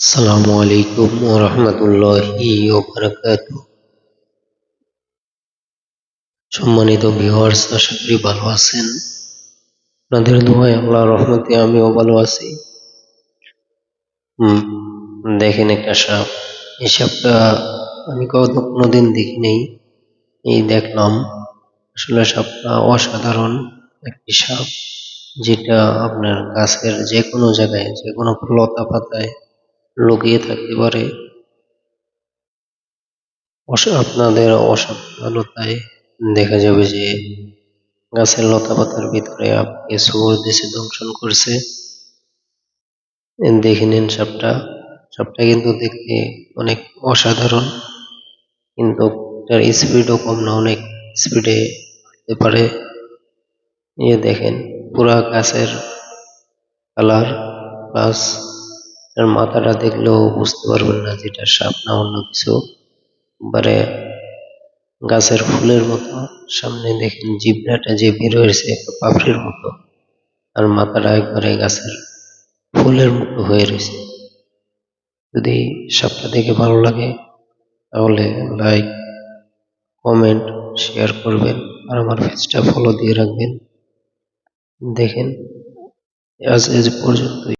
আসসালামু আলাইকুম ওরহমতুল্লাহি ওবারাকাতু সম্মানিত ভিউয়ার্স আশা করি ভালো আছেন। আপনাদের দোয়ায় আল্লাহ রহমতে আমিও ভালো আছি। দেখেন একটা সাপ। এই সাপটা আমি কোনোদিন দেখি নেই এই দেখলাম, আসলে সাপটা অসাধারণ একটি সাপ, যেটা আপনার গাছের যে কোনো জায়গায়, যে কোনো লতা পাতায় লুকিয়ে থাকতে পারে। আপনাদের অসাবধানতায় দেখা যাবে যে গাছের লতা পাতার ভিতরে আপনি সুর দেশে দংশন করছে। দেখে নিন সাপটা। সাপটা কিন্তু দেখতে অনেক অসাধারণ, কিন্তু তার স্পিডও কম না, অনেক স্পিডে হতে পারে। এ দেখেন, পুরা গাছের কালার প্লাস তার মাথাটা দেখলেও বুঝতে পারবেন না যেটা সাপ না অন্য কিছু। বারে গাছের ফুলের মতো সামনে দেখেন জিবলাটা যে বের হয়েছে, একটা পাপড়ির মতো। আর মাথাটা একবারে গাছের ফুলের মতো হয়ে রয়েছে। যদি সাপটা দেখে ভালো লাগে, তাহলে লাইক কমেন্ট শেয়ার করবেন। আর আমার পেজটা ফলো দিয়ে রাখবেন। দেখেন, আজ এজ পর্যন্তই।